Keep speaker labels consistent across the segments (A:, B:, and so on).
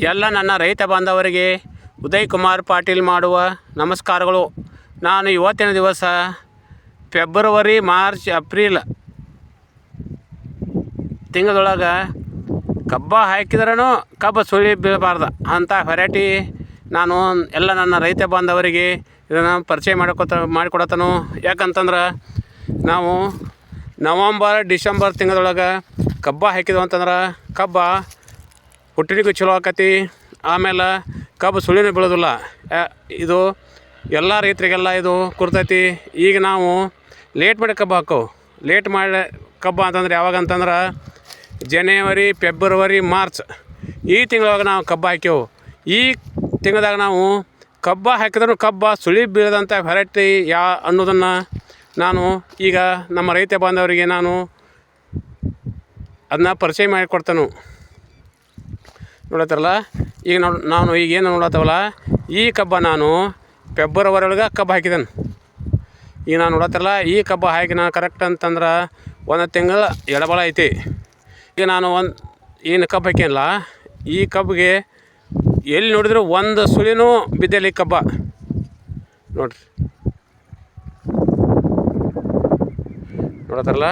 A: ಎಲ್ಲ ನನ್ನ ರೈತ ಬಾಂಧವರಿಗೆ ಉದಯ್ ಕುಮಾರ್ ಪಾಟೀಲ್ ಮಾಡುವ ನಮಸ್ಕಾರಗಳು. ನಾನು ಇವತ್ತಿನ ದಿವಸ ಫೆಬ್ರವರಿ, ಮಾರ್ಚ್, ಏಪ್ರಿಲ್ ತಿಂಗಳೊಳಗೆ ಕಬ್ಬ ಹಾಕಿದ್ರೂ ಕಬ್ಬು ಸುಳಿ ಬೀಳಬಾರ್ದು ಅಂಥ ವೆರೈಟಿ ನಾನು ಎಲ್ಲ ನನ್ನ ರೈತ ಬಾಂಧವರಿಗೆ ಇದನ್ನು ಪರಿಚಯ ಮಾಡಿಕೊತ ಮಾಡಿಕೊಡತನು. ಯಾಕಂತಂದ್ರೆ ನಾವು ನವಂಬರ್, ಡಿಸೆಂಬರ್ ತಿಂಗಳೊಳಗೆ ಕಬ್ಬ ಹಾಕಿದ್ವು ಅಂತಂದ್ರೆ ಕಬ್ಬ ಹುಟ್ಟಿನಿಗೂ ಚಲೋ ಆಕತಿ. ಆಮೇಲೆ ಕಬ್ಬು ಸುಳಿನೂ ಬೀಳೋದಿಲ್ಲ. ಇದು ಎಲ್ಲ ರೈತರಿಗೆಲ್ಲ ಇದು ಕೊಡ್ತೈತಿ. ಈಗ ನಾವು ಲೇಟ್ ಮಾಡಿ ಕಬ್ಬು ಹಾಕವು. ಲೇಟ್ ಮಾಡಿ ಕಬ್ಬು ಅಂತಂದ್ರೆ ಯಾವಾಗ ಅಂತಂದ್ರೆ ಜನವರಿ ಫೆಬ್ರವರಿ ಮಾರ್ಚ್ ಈ ತಿಂಗಳೊಳಗೆ ನಾವು ಕಬ್ಬು ಹಾಕ್ಯವು. ಈ ತಿಂಗಳದಾಗ ನಾವು ಕಬ್ಬ ಹಾಕಿದ್ರು ಕಬ್ಬ ಸುಳಿ ಬೀಳದಂಥ ವೆರೈಟಿ ಯಾ ಅನ್ನೋದನ್ನು ನಾನು ಈಗ ನಮ್ಮ ರೈತ ಬಾಂಧವರಿಗೆ ನಾನು ಅದನ್ನ ಪರಿಚಯ ಮಾಡಿಕೊಡ್ತೇನೆ. ನೋಡತ್ತರಲ್ಲ? ಈಗ ನಾವು ನಾನು ಈಗ ಏನು ನೋಡತ್ತವಲ್ಲ, ಈ ಕಬ್ಬ ನಾನು ಫೆಬ್ರವರಿ ಒಳಗೆ ಕಬ್ಬು ಹಾಕಿದ್ದೇನೆ ಈಗ ನಾನು ನೋಡತ್ತಾರಲ್ಲ, ಈ ಕಬ್ಬು ಹಾಕಿ ನಾನು ಕರೆಕ್ಟ್ ಅಂತಂದ್ರೆ ಒಂದು ತಿಂಗಳ ಎಡಬಲ ಐತಿ. ಈಗ ನಾನು ಒಂದು, ಏನು ಕಬ್ಬು ಹಾಕಿನಲ್ಲ, ಈ ಕಬ್ಬಿಗೆ ಎಲ್ಲಿ ನೋಡಿದ್ರು ಒಂದು ಸುಳಿನೂ ಬಿದ್ದಿಲ್ಲ ಈ ಕಬ್ಬ. ನೋಡ್ರಿ. ನೋಡತ್ತರಲ್ಲ?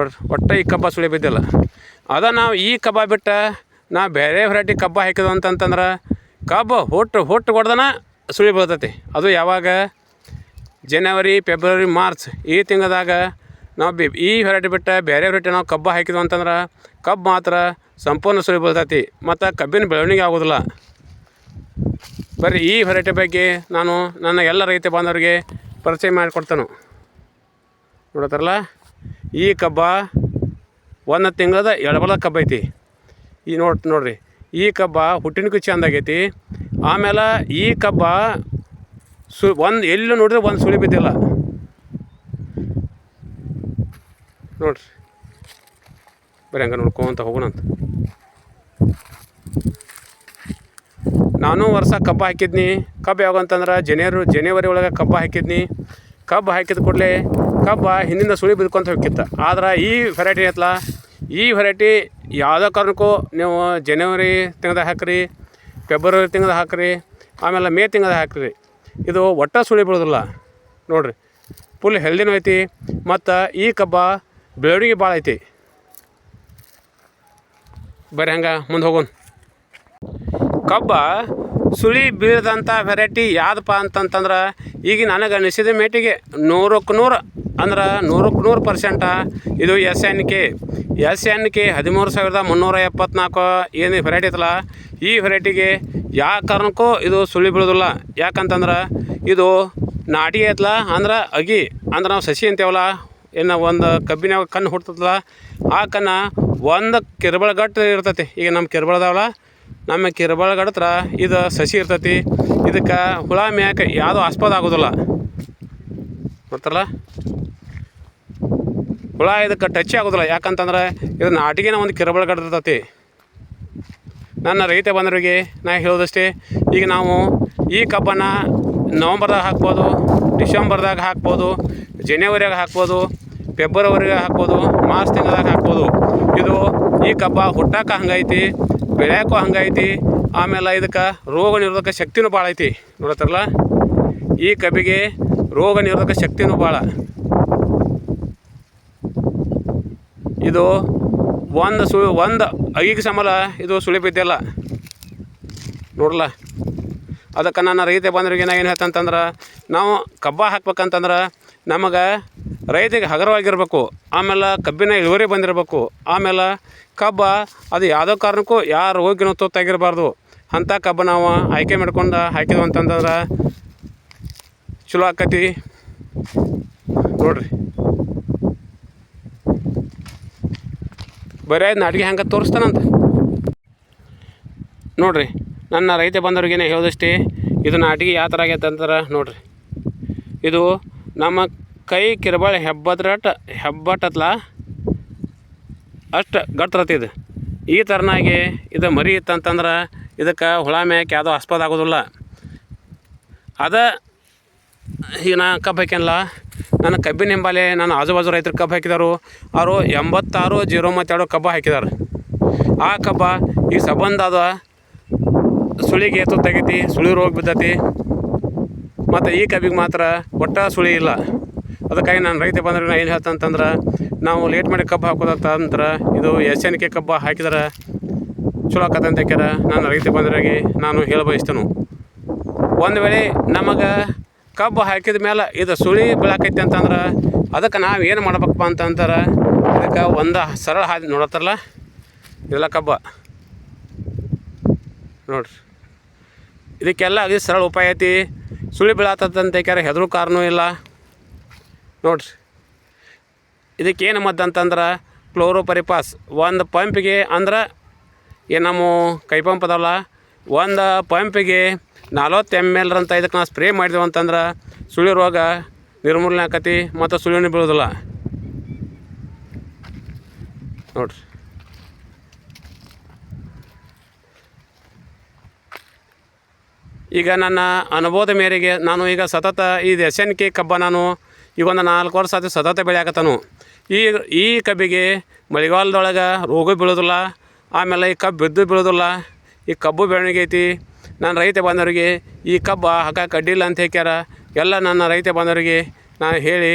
A: ಒಟ್ಟು ಈ ಕಬ್ಬ ಸುಳಿ ಬಿದ್ದಿಲ್ಲ. ಅದ ನಾವು ಈ ಕಬ್ಬ ಬಿಟ್ಟು ನಾ ಬೇರೆ ವೆರೈಟಿ ಕಬ್ಬ ಹಾಕಿದ್ವು ಅಂತಂತಂದ್ರೆ ಕಬ್ಬು ಹುಟ್ಟು ಹುಟ್ಟು ಹೊಡ್ದನ ಸುಳಿ ಬೀಳ್ತೈತಿ. ಅದು ಯಾವಾಗ? ಜನವರಿ ಫೆಬ್ರವರಿ ಮಾರ್ಚ್ ಈ ತಿಂಗಳದಾಗ ನಾವು ಬಿ, ಈ ವೆರೈಟಿ ಬಿಟ್ಟು ಬೇರೆ ವೆರೈಟಿ ನಾವು ಕಬ್ಬ ಹಾಕಿದ್ವು ಅಂತಂದ್ರೆ ಕಬ್ಬು ಮಾತ್ರ ಸಂಪೂರ್ಣ ಸುಳಿ ಬೀಳ್ತೈತಿ. ಮತ್ತು ಕಬ್ಬಿನ ಬೆಳವಣಿಗೆ ಆಗೋದಿಲ್ಲ. ಬರೀ ಈ ವೆರೈಟಿ ಬಗ್ಗೆ ನಾನು ನನ್ನ ಎಲ್ಲ ರೈತ ಬಾಂಧವರಿಗೆ ಪರಿಚಯ ಮಾಡಿಕೊಡ್ತೇನೆ. ನೋಡತ್ತಾರಲ್ಲ? ಈ ಕಬ್ಬ ಒಂದು ತಿಂಗಳದ ಎಡಬಲ ಕಬ್ಬ ಐತಿ. ಈ ನೋಡಿ, ನೋಡ್ರಿ, ಈ ಕಬ್ಬ ಹುಟ್ಟಿನಕ್ಕೂ ಚಂದ ಆಗೈತಿ ಆಮೇಲೆ ಈ ಕಬ್ಬ ಸು, ಒಂದು ಎಲ್ಲೂ ನೋಡಿದ್ರೆ ಒಂದು ಸುಳಿ ಬಿದ್ದಿಲ್ಲ. ನೋಡ್ರಿ. ಬರೀ ಹಂಗೆ ನೋಡ್ಕೊಂತ ಹೋಗೋಣಂತ ನಾನು ವರ್ಷ ಕಬ್ಬು ಹಾಕಿದ್ನಿ. ಕಬ್ಬು ಯಾವಾಗಂತಂದ್ರೆ ಜನರು ಜನವರಿ ಒಳಗೆ ಕಬ್ಬು ಹಾಕಿದ್ನಿ. ಕಬ್ಬು ಹಾಕಿದ ಕೂಡಲೇ ಕಬ್ಬ ಹಿಂದಿಂದ ಸುಳಿ ಬಿದ್ಕೊಂತ ಹೋಗಿತ್ತು. ಆದ್ರೆ ಈ ವೆರೈಟಿ ಐತಲ್ಲ ಈ ವೆರೈಟಿ ಯಾವುದೇ ಕಾರಣಕ್ಕೂ ನೀವು ಜನವರಿ ತಿಂಗದ ಹಾಕ್ರಿ ಫೆಬ್ರವರಿ ತಿಂಗದ ಹಾಕ್ರಿ, ಆಮೇಲೆ ಮೇ ತಿಂಗದ ಹಾಕ್ರಿ. ಇದು ಒಟ್ಟ ಸುಳಿ ಬೀಳೋದಿಲ್ಲ. ನೋಡ್ರಿ ಫುಲ್ ಹೆಲ್ದಿನೂ ಐತಿ, ಮತ್ತು ಈ ಕಬ್ಬ ಬೆಳವಣಿಗೆ ಭಾಳ ಐತಿ. ಬರೀ ಹಂಗೆ ಮುಂದೆ ಹೋಗೋಣ. ಕಬ್ಬ ಸುಳಿ ಬೀಳದಂಥ ವೆರೈಟಿ ಯಾವ್ದಪ್ಪ ಅಂತಂತಂದ್ರೆ, ಈಗ ನನಗೆ ಅನಿಸಿದ ಮೇಟಿಗೆ ನೂರಕ್ಕೆ ನೂರು ಅಂದ್ರೆ ನೂರಕ್ಕೆ ನೂರು ಪರ್ಸೆಂಟ ಇದು S N K. S N K ಹದಿಮೂರು ಸಾವಿರದ ಮುನ್ನೂರ ಎಪ್ಪತ್ನಾಲ್ಕು ಏನು ವೆರೈಟಿ ಐತಲ್ಲ, ಈ ವೆರೈಟಿಗೆ ಯಾವ ಕಾರಣಕ್ಕೂ ಇದು ಸುಳಿ ಬೀಳೋದಿಲ್ಲ. ಯಾಕಂತಂದ್ರೆ ಇದು ನಾಟಿ ಐತಲ್ಲ, ಅಂದ್ರೆ ಅಗಿ, ಅಂದ್ರೆ ನಾವು ಸಸಿ ಅಂತೇವಲ್ಲ ಏನು ಒಂದು ಕಬ್ಬಿನ ಕಣ್ಣು ಹುಡ್ತದಲ್ಲ ಆ ಕಣ್ಣು ಒಂದು ಕಿರ್ಬಳ ಗಟ್ಟು ಇರ್ತೈತಿ. ಈಗ ನಮ್ಮ ಕಿರ್ಬಳ ಅದಾವಲ್ಲ ನಮ್ಮ ಕಿರ್ಬಳ ಗಡತ್ರ ಇದು ಸಸಿ ಇರ್ತೈತಿ, ಇದಕ್ಕೆ ಹುಳ ಮ್ಯಾಕ ಯಾವುದೂ ಆಸ್ಪದ ಆಗೋದಿಲ್ಲ. ಗೊತ್ತಲ್ಲ ಹುಳ ಇದಕ್ಕೆ ಟಚ್ ಆಗೋದಿಲ್ಲ, ಯಾಕಂತಂದ್ರೆ ಇದು ನಾಟಿಗೆನ ಒಂದು ಕಿರ್ಬಳ ಗಡ್ಡ ಇರ್ತೈತಿ. ನನ್ನ ರೈತ ಬಂದವರಿಗೆ ನಾ ಹೇಳೋದಷ್ಟೇ, ಈಗ ನಾವು ಈ ಕಬ್ಬನ್ನು ನವಂಬರ್ದಾಗ ಹಾಕ್ಬೋದು, ಡಿಸೆಂಬರ್ದಾಗ ಹಾಕ್ಬೋದು, ಜನವರಿಯಾಗ ಹಾಕ್ಬೋದು ಫೆಬ್ರವರಿಗೆ ಹಾಕ್ಬೋದು, ಮಾರ್ಚ್ ತಿಂಗಳದಾಗ ಹಾಕ್ಬೋದು. ಇದು ಈ ಕಬ್ಬ ಹುಟ್ಟಾಕ ಹಂಗೈತಿ ಬೆಳ್ಯಾಕೂ ಹಂಗೈತಿ, ಆಮೇಲೆ ಇದಕ್ಕೆ ರೋಗ ನಿರೋಧಕ ಶಕ್ತಿನೂ ಭಾಳ ಐತಿ. ನೋಡತ್ತಾರಲ್ಲ ಈ ಕಬ್ಬಿಗೆ ರೋಗ ನಿರೋಧಕ ಶಕ್ತಿನೂ ಭಾಳ ಇದು ಒಂದು ಸು, ಒಂದು ಅಗಿಗೆ ಸಮಲ ಇದು ಸುಳಿ ಬಿದ್ದಿಲ್ಲ. ನೋಡಲ್ಲ ಅದಕ್ಕೆ ನನ್ನ ರೈತ ಬಂದ್ರಿಗೆ ನಾ ಏನು ಹೇಳ್ತಂತಂದ್ರೆ ನಾವು ಕಬ್ಬ ಹಾಕ್ಬೇಕಂತಂದ್ರೆ ನಮಗೆ ರೈತಿಗೆ ಹಗುರವಾಗಿರ್ಬೇಕು, ಆಮೇಲೆ ಕಬ್ಬಿನ ಇಳುವರಿ ಬಂದಿರಬೇಕು, ಆಮೇಲೆ ಕಬ್ಬ ಅದು ಯಾವುದೋ ಕಾರಣಕ್ಕೂ ಯಾರು ಹೋಗಿನೋ ತೊತ್ತಾಗಿರಬಾರ್ದು. ಅಂಥ ಕಬ್ಬು ನಾವು ಆಯ್ಕೆ ಮಾಡ್ಕೊಂಡು ಹಾಕಿದ್ವಿ ಅಂತಂದ್ರೆ ಚಲೋ ಆಕತಿ. ನೋಡ್ರಿ. ಬರೀ ನಾಟಿಗೆ ಹೆಂಗೆ ತೋರಿಸ್ತಾನಂತ. ನೋಡ್ರಿ, ನನ್ನ ರೈತ ಬಂದವ್ರಿಗೇನೆ ಹೇಳೋದಷ್ಟೇ ಇದು ನಾಟಿಗೆ ಯಾವ ಥರ ಆಗೈತೆ ಅಂತಾರೆ ನೋಡ್ರಿ. ಇದು ನಮ್ಮ ಕೈ ಕಿರ್ಬಾಳೆ ಹೆಬ್ಬದ್ರಟ್, ಹೆಬ್ಬಟ್ಟತ್ಲ? ಅಷ್ಟು ಗಟ್ಟಿರತ್ತೆ ಇದು. ಈ ಥರನಾಗಿ ಇದು ಮರಿ ಇತ್ತಂತಂದ್ರೆ ಇದಕ್ಕೆ ಹುಳ ಮ್ಯಾಕೆ ಯಾವುದೋ ಆಸ್ಪದ ಆಗೋದಿಲ್ಲ. ಅದ ಈಗ ನಾ ಕಬ್ಬು ಹಾಕ್ಯನಲ್ಲ ನನ್ನ ಕಬ್ಬಿನ ಹಿಂಬಾಲೆ ನಾನು ಆಜುಬಾಜು ರೈತರು ಕಬ್ಬು ಹಾಕಿದಾರು. ಅವರು ಎಂಬತ್ತಾರು ಜೀರೋ ಮತ್ತೆರಡು ಕಬ್ಬು ಹಾಕಿದಾರೆ. ಆ ಕಬ್ಬ ಈ ಸಂಬಂಧ ಅದ ಸುಳಿಗೆ ತುತ್ತಾಗೈತಿ ಸುಳಿ ರೋಗ ಬಿದ್ದತಿ. ಮತ್ತು ಈ ಕಬ್ಬಿಗೆ ಮಾತ್ರ ಒಟ್ಟ ಸುಳಿ ಇಲ್ಲ. ಅದಕ್ಕಾಗಿ ನಾನು ರೈತ ಬಂದ್ರೆ ನಾನು ಏನು ಹೇಳ್ತಂತಂದ್ರೆ ನಾವು ಲೇಟ್ ಮಾಡಿ ಕಬ್ಬು ಹಾಕೋದಂತಂದ್ರೆ ಇದು ಎಸ್ ಎನ್ ಕೆ ಕಬ್ಬು ಹಾಕಿದ್ರೆ ಚಲೋ ಆಕತ್ತಂತ ಯಾಕ್ಯಾರ ನಾನು ರೈತ ಬಂದ್ರಾಗಿ ನಾನು ಹೇಳ ಬಯಸ್ತೇನೆ ಒಂದು ವೇಳೆ ನಮಗೆ ಕಬ್ಬು ಹಾಕಿದ ಮೇಲೆ ಇದು ಸುಳಿ ಬೀಳಾಕೈತಿ ಅಂತಂದ್ರೆ, ಅದಕ್ಕೆ ನಾವು ಏನು ಮಾಡ್ಬೇಕಪ್ಪ ಅಂತಂದ್ರೆ ಅದಕ್ಕೆ ಒಂದು ಸರಳ ಹಾದಿ ನೋಡತ್ತಾರಲ್ಲ? ಇದೆಲ್ಲ ಕಬ್ಬ. ನೋಡ್ರಿ. ಇದಕ್ಕೆಲ್ಲ ಅದೇ ಸರಳ ಉಪಾಯ ಐತಿ. ಸುಳಿ ಬೀಳತ್ತಂತ ಯಾಕೆ ಹೆದರು ಕಾರಣೂ ಇಲ್ಲ. ನೋಡ್ರಿ. ಇದಕ್ಕೇನು ಮದ್ದು ಅಂತಂದ್ರೆ ಕ್ಲೋರೋಪರಿಪಾಸ್. ಒಂದು ಪಂಪಿಗೆ ಅಂದ್ರೆ ಏನು ನಮ್ಮ ಕೈ ಪಂಪ್ ಅದಲ್ಲ ಒಂದು ಪಂಪಿಗೆ ನಲ್ವತ್ತು ಎಂ ಎಲ್ ಅಂತ ಇದಕ್ಕೆ ನಾವು ಸ್ಪ್ರೇ ಮಾಡಿದೆವು ಅಂತಂದ್ರೆ ಸುಳಿ ರೋಗ ನಿರ್ಮೂಲನೆ ಆಕತಿ ಮತ್ತು ಸುಳಿನೂ ಬೀಳೋದಿಲ್ಲ. ನೋಡ್ರಿ. ಈಗ ನನ್ನ ಅನುಭವದ ಮೇರೆಗೆ ನಾನು ಈಗ ಸತತ ಈ ಎಸ್ ಎನ್ ಕೆ ಕಬ್ಬ ನಾನು ಈಗ ಒಂದು ನಾಲ್ಕು ವರ್ಷ ಅದು ಸತತ ಬೆಳೆಯಾಕತ್ತನು. ಈ ಈ ಕಬ್ಬಿಗೆ ಮಳೆಗಾಲದೊಳಗೆ ರೋಗ ಬೀಳೋದಿಲ್ಲ, ಆಮೇಲೆ ಈ ಕಬ್ಬು ಬಿದ್ದು ಬೀಳೋದಿಲ್ಲ, ಈ ಕಬ್ಬು ಬೆಳವಣಿಗೆ ಐತಿ. ನಾನು ರೈತ ಬಾಂಧವರಿಗೆ ಈ ಕಬ್ಬು ಹಾಕ ಕಡ್ಡಿಲ್ಲ ಅಂತ ಹೇಳ್ಯಾರ ಎಲ್ಲ ನನ್ನ ರೈತ ಬಾಂಧವರಿಗೆ ನಾನು ಹೇಳಿ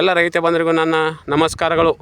A: ಎಲ್ಲ ರೈತ ಬಾಂಧವರಿಗೂ ನನ್ನ ನಮಸ್ಕಾರಗಳು.